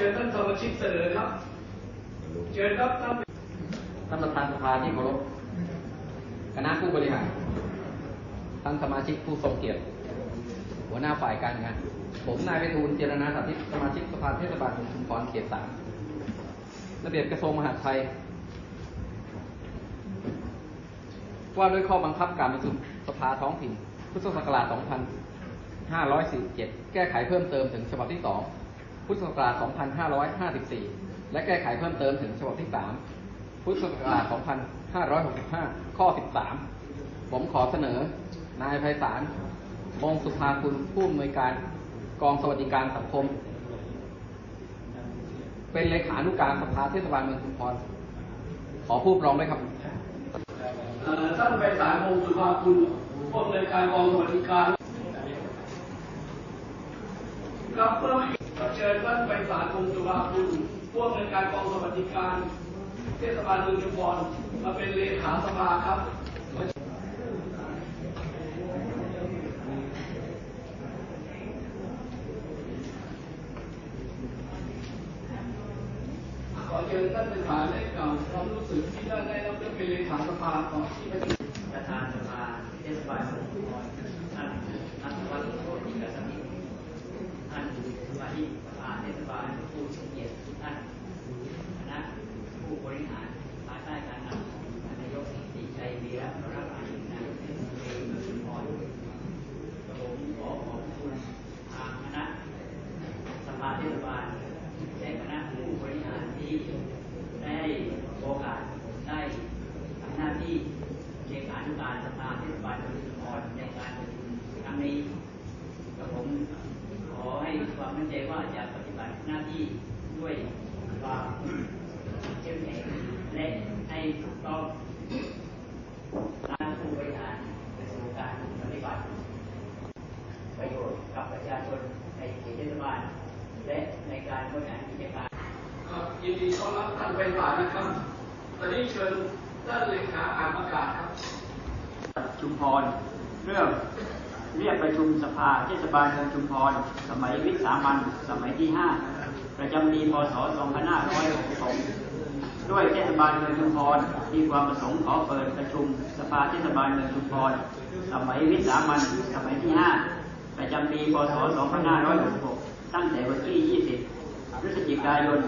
เชิญท่านสมาชิกเสนอครับ เชิญครับท่านท่านประธานสภาที่เคารพคณะผู้บริหาร ท่านสมาชิกผู้ทรงเกียรติ หัวหน้าฝ่ายการงาน ผมนายไปทูลเจรนาสาธิตสมาชิกสภาเทศบาลเมืองชุมพรเขตสามระเบียบกระทรวงมหาดไทย ว่าด้วยข้อบังคับการประชุมสภาท้องถิ่น พุทธศักราช 2547 แก้ไขเพิ่มเติมถึงฉบับที่ 2 พุทธศักราช 2554 และแก้ไขเพิ่มเติมถึงฉบับที่ 3 พุทธศักราช 2565 ข้อ 13 ผมขอเสนอ นายไพศาลวงศ์สุภาคุณผู้อำนวยการกองสวัสดิการสังคม เป็นเลขานุการสภาเทศบาลเมืองชุมพร ขอผู้ปรองด้วยครับเอ่อท่านไปสารวงศ์สุภาคุณผู้อำนวยการกองสวัสดิการครับ เพื่อเชิญท่านไปสารวงศ์สุภาคุณผู้อำนวยการกองสวัสดิการ เทศบาลเมืองชุมพรมาเป็นเลขาสภาครับขอเชิญท่านประธานได้กล่าวความรู้สึกที่ได้ได้รับเลือกเป็นเลขาสภาของที่ประชุมประธานสภาเทศบาลเมืองชุมพรท่านนัทวัฒน์โชติกสมิทธิ์ ท่านสมาชิกสภาเทศบาลผู้ทรงเกียรติทุกท่านคณะผู้บริหารภายใต้การนำของนายกสิชัยวีระวรภานินายกเทศมนตรีเมืองชุมพรผมขอขอบคุณทางคณะสภาเทศบาลและคณะผู้บริหารที่ได้ให้โอกาสผมได้ทำหน้าที่ เลขานุการสภาเทศบาลเมืองชุมพรในการประชุมครั้งนี้กับผมขอให้ความมั่น ใจว่าจะปฏิบัติหน้าที่ด้วยความเข้มแข็งและให้ถูกต้องตามผู้บริหารไปสู่การปฏิบัติ ประโยชน์กับประชาชนในเขตเทศบาลและในการบริหารกิจการครับยินดีต้อนรับท่านไปศาลนะครับ ตอนนี้เชิญท่านเลขาอ่านประกาศครับชุมพรเรื่อง เรียกประชุมสภาเทศบาลเมืองชุมพร สมัยวิสามันสมัยที่ 5 ประจำปีพศ 2566ด้วยเทศบาลเมืองชุมพรมีความประสงค์ขอเปิดประชุมสภาเทศบาลเมืองชุมพร สมัยวิสามันสมัยที่ 5 ประจำปีพศ 2566 ตั้งแต่วันที่ 20พฤศจิกายน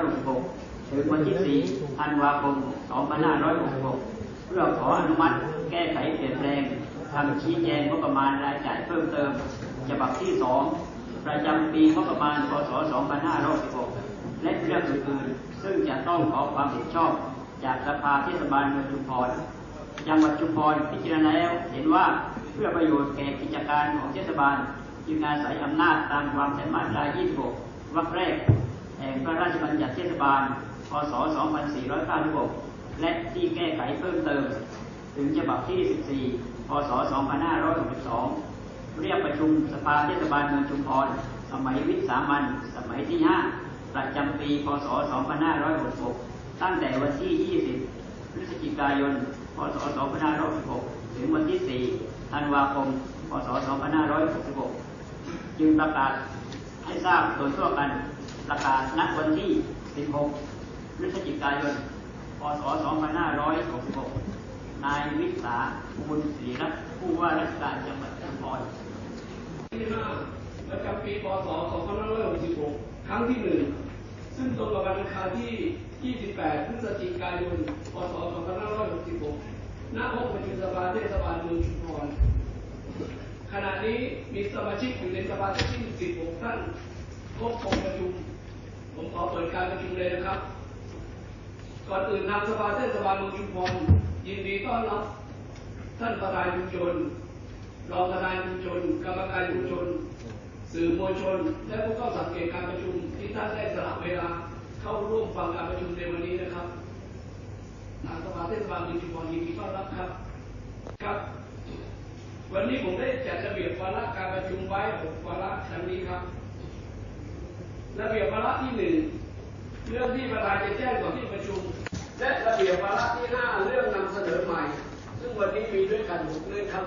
2566 ถึงวันที่ 4 ธันวาคม 2566 เพื่อขออนุมัติแก้ไขเปลี่ยนแปลง คำชี้แจงงบประมาณรายจ่ายเพิ่มเติมฉบับที่2ประจำปีงบประมาณพศ 2566 และเรื่องอื่นๆ ซึ่งจะต้องขอความเห็นชอบ จากสภาเทศบาลเมืองชุมพรจังหวัดชุมพรพิจารณาแล้วเห็นว่าเพื่อประโยชน์แก่กิจการของเทศบาลจึงอาศัยอำนาจตามความสามารถราย 26 วรรคแรก แห่งพระราชบัญญัติเทศบาล พศ 2496 และที่แก้ไขเพิ่มเติม ถึงฉบับที่ 14 พศ 2562 เรียกประชุมสภาเทศบาลเมืองชุมพร สมัยวิสามันสมัยที่ 5 ประจำปี พศ 2566 ตั้งแต่วันที่ 20 พฤศจิกายน พศ 2566 ถึงวันที่ 4 ธันวาคม พศ 2566 จึงประกาศให้ทราบโดยทั่วกันประกาศณวันที่ 16 พฤศจิกายน พศ 2566 นายวิสาบุญศรีรัตน ว่าราชการจังหวัดชุมพรที่5ประจำปีพศ2566 ครั้งที่1ซึ่งตรงกับวันอังคารที่ 28 พฤศจิกายน พศ 2566 ณ ห้องประชุมสภาเทศบาลเมืองชุมพร ขณะนี้มีสมาชิกอยู่ในสภาทั้งสิ้น 16 ท่านครบองค์ประชุม ผมขอเปิดการประชุมเลยนะครับ ก่อนอื่นทางสภาเทศบาลเมืองชุมพรยินดีต้อนรับ ท่านประธานชุมชนรองประธานชุมชนกรรมการชุมชน สื่อมวลชน และผู้เข้าสังเกตการประชุมที่ท่านได้สละเวลาเข้าร่วมฟังการประชุมในวันนี้นะครับทางสภาเทศบาลเมืองชุมพรยินดีต้อนรับครับ ครับ วันนี้ผมได้จัดระเบียบวาระการประชุมไว้หกวาระดังนี้ครับ ระเบียบวาระที่หนึ่งเรื่องที่ประธานจะแจ้งต่อที่ประชุม และระเบียบวาระที่ห้าเรื่องนำเสนอใหม่ วันนี้มีด้วยกันหกเรื่องครับ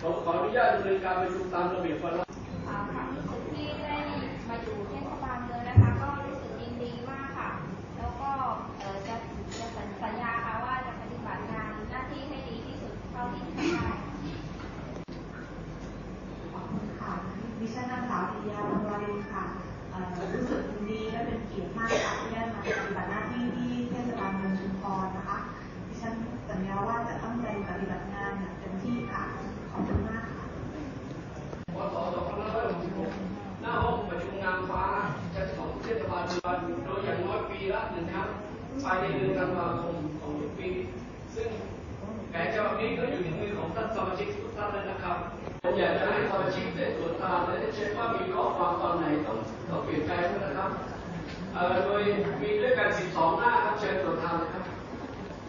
ผมขออนุญาตดำเนินการประชุมตามระเบียบวาระที่ได้มาอยู่เทศบ ไาในเดือนธันวาคมของทุกปี ซึ่งแผนฉบับนี้ก็อยู่ในมือของท่านสมาชิกทุกท่านเลยนะครับผมอยากจะให้สมาชิกได้ตรวจตาและได้เช็คว่ามีข้อความตอนไหนต้องต้องเปลี่ยนแปลงนะครับโดยมีด้วยกัน 12 หน้าครับเชิญตรวจทานนะครับ